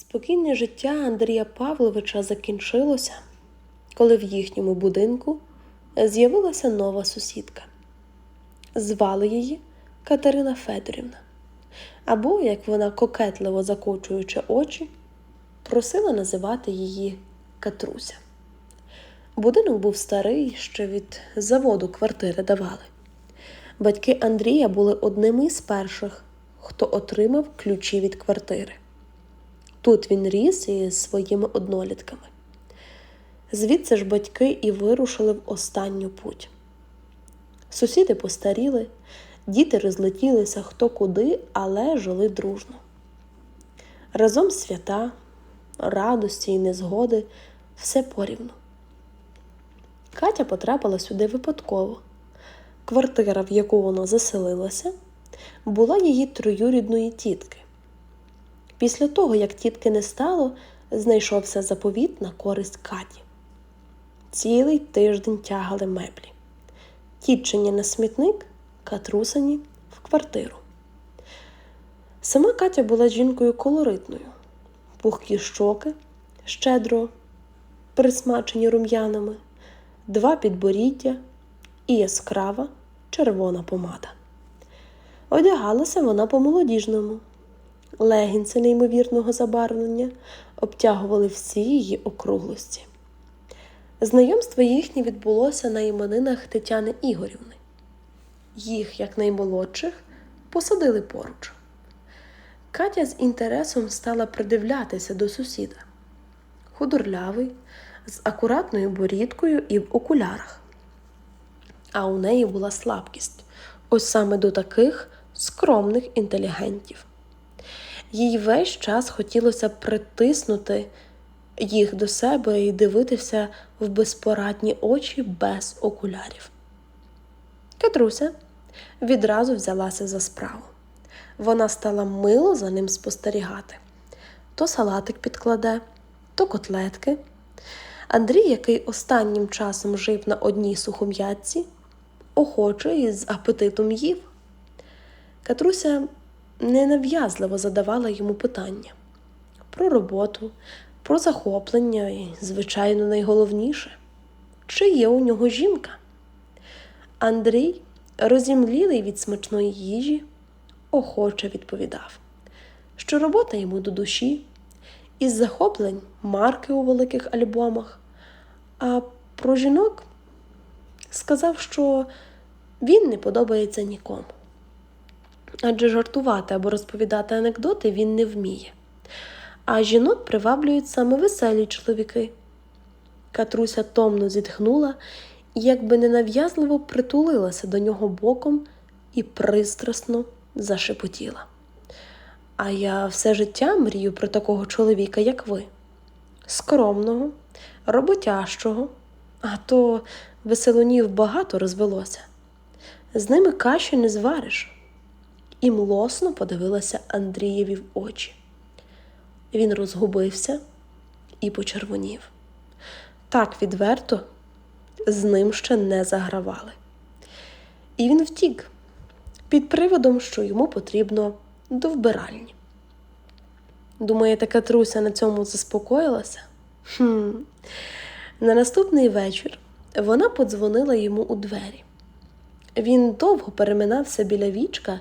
Спокійне життя Андрія Павловича закінчилося, коли в їхньому будинку з'явилася нова сусідка. Звали її Катерина Федорівна, або, як вона кокетливо закочуючи очі, просила називати її Катруся. Будинок був старий, ще від заводу квартири давали. Батьки Андрія були одними з перших, хто отримав ключі від квартири. Тут він ріс із своїми однолітками. Звідси ж батьки і вирушили в останню путь. Сусіди постаріли, діти розлетілися хто куди, але жили дружно. Разом свята, радості і незгоди все порівну. Катя потрапила сюди випадково. Квартира, в яку вона заселилася, була її троюрідної тітки. Після того, як тітки не стало, знайшовся заповіт на користь Каті. Цілий тиждень тягали меблі. Тітчині на смітник, катрусані в квартиру. Сама Катя була жінкою колоритною, пухкі щоки, щедро присмачені рум'янами, два підборіддя і яскрава червона помада. Одягалася вона по-молодіжному. Легінці неймовірного забарвлення обтягували всі її округлості. Знайомство їхнє відбулося на іменинах Тетяни Ігорівни. Їх, як наймолодших, посадили поруч. Катя з інтересом стала придивлятися до сусіда. Худорлявий, з акуратною борідкою і в окулярах. А у неї була слабкість ось саме до таких скромних інтелігентів. Їй весь час хотілося притиснути їх до себе і дивитися в безпорадні очі без окулярів. Катруся відразу взялася за справу. Вона стала мило за ним спостерігати. То салатик підкладе, то котлетки. Андрій, який останнім часом жив на одній сухом'ятці, охоче і з апетитом їв. Катруся ненав'язливо задавала йому питання про роботу, про захоплення і, звичайно, найголовніше, чи є у нього жінка. Андрій, розімлілий від смачної їжі, охоче відповідав, що робота йому до душі, із захоплень марки у великих альбомах, а про жінок сказав, що він не подобається нікому. Адже жартувати або розповідати анекдоти він не вміє. А жінок приваблюють саме веселі чоловіки. Катруся томно зітхнула і якби ненав'язливо притулилася до нього боком і пристрасно зашепотіла. А я все життя мрію про такого чоловіка, як ви, скромного, роботящого, а то веселунів багато розвелося. З ними каші не звариш. І млосно подивилася Андрієві в очі. Він розгубився і почервонів. Так відверто з ним ще не загравали. І він втік під приводом, що йому потрібно до вбиральні. Думаєте, Катруся на цьому заспокоїлася? Хм. На наступний вечір вона подзвонила йому у двері. Він довго переминався біля вічка,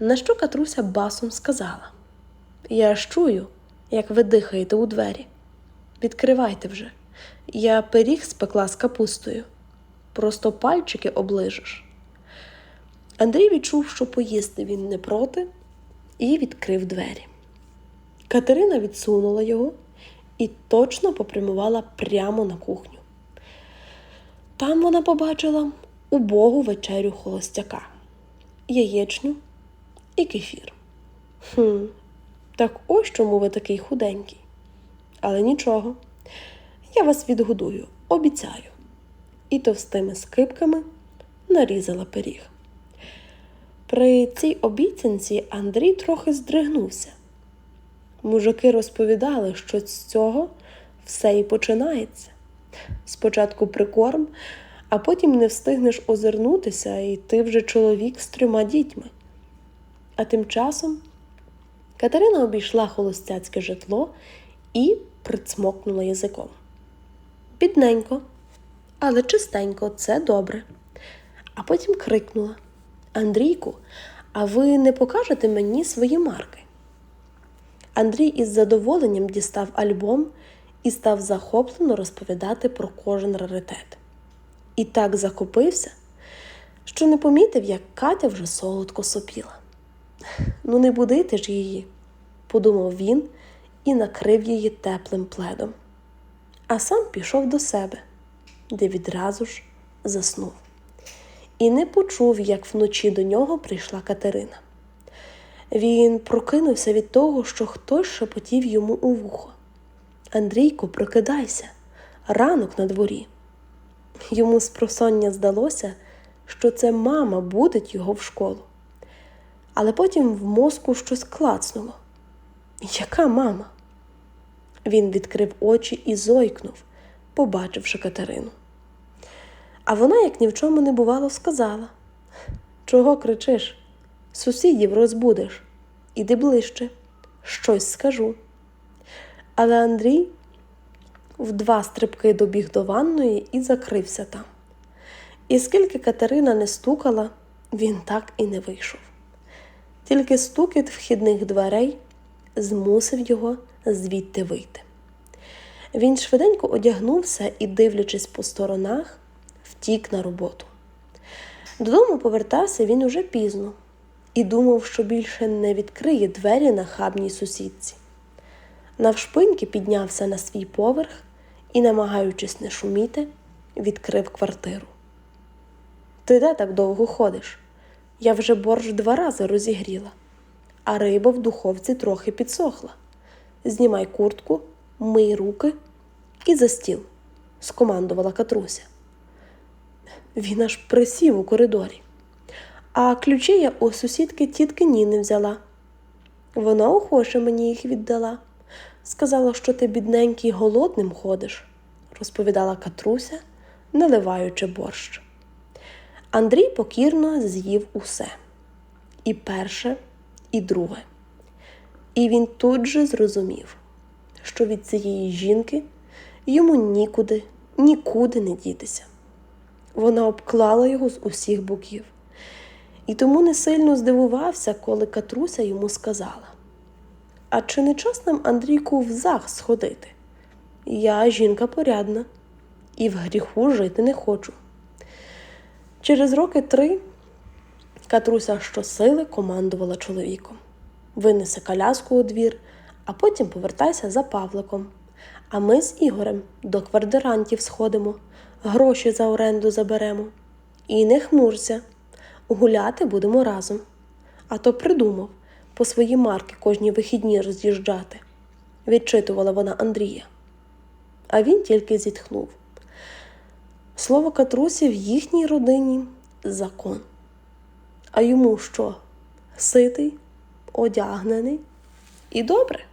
на що Катруся басом сказала: Я ж чую, як ви дихаєте у двері. Відкривайте вже. Я пиріг спекла з капустою. Просто пальчики оближеш. Андрій відчув, що поїсти він не проти, і відкрив двері. Катерина відсунула його і точно попрямувала прямо на кухню. Там вона побачила убогу вечерю холостяка, яєчню і кефір. Хм, так ось чому ви такий худенький. Але нічого, я вас відгодую, обіцяю. І товстими скипками нарізала пиріг. При цій обіцянці Андрій трохи здригнувся. Мужики розповідали, що з цього все і починається. Спочатку прикорм, а потім не встигнеш озирнутися, і ти вже чоловік з трьома дітьми. А тим часом Катерина обійшла холостяцьке житло і прицмокнула язиком. Бідненько, але чистенько, це добре. А потім крикнула: Андрійку, а ви не покажете мені свої марки? Андрій із задоволенням дістав альбом і став захоплено розповідати про кожен раритет. І так захопився, що не помітив, як Катя вже солодко сопіла. Ну, не будити ж її, подумав він і накрив її теплим пледом, а сам пішов до себе, де відразу ж заснув. І не почув, як вночі до нього прийшла Катерина. Він прокинувся від того, що хтось шепотів йому у вухо. Андрійко, прокидайся, ранок на дворі. Йому з просоння здалося, що це мама будить його в школу. Але потім в мозку щось клацнуло. Яка мама? Він відкрив очі і зойкнув, побачивши Катерину. А вона, як ні в чому не бувало, сказала: Чого кричиш? Сусідів розбудеш. Іди ближче, щось скажу. Але Андрій в два стрибки добіг до ванної і закрився там. І скільки Катерина не стукала, він так і не вийшов. Тільки стукіт вхідних дверей змусив його звідти вийти. Він швиденько одягнувся і, дивлячись по сторонах, втік на роботу. Додому повертався він уже пізно і думав, що більше не відкриє двері на хабній сусідці. Навшпиньки піднявся на свій поверх і, намагаючись не шуміти, відкрив квартиру. Ти де так довго ходиш? Я вже борщ два рази розігріла, а риба в духовці трохи підсохла. Знімай куртку, мий руки і за стіл, скомандувала Катруся. Він аж присів у коридорі. А ключі я у сусідки тітки Ніни взяла. Вона охоче мені їх віддала. Сказала, що ти бідненький голодним ходиш, розповідала Катруся, наливаючи борщ. Андрій покірно з'їв усе і перше, і друге. І він тут же зрозумів, що від цієї жінки йому нікуди, нікуди не дітися. Вона обклала його з усіх боків, і тому не сильно здивувався, коли Катруся йому сказала: А чи не час нам, Андрійку, в зах сходити? Я жінка порядна і в гріху жити не хочу. Через роки три Катруся щосили командувала чоловіком. Винесе коляску у двір, а потім повертайся за Павликом. А ми з Ігорем до квартирантів сходимо, гроші за оренду заберемо. І не хмурся, гуляти будемо разом. А то придумав по свої марки кожні вихідні роз'їжджати, відчитувала вона Андрія. А він тільки зітхнув. Слово Катрусі в їхній родині закон. А йому що? Ситий, одягнений і добре.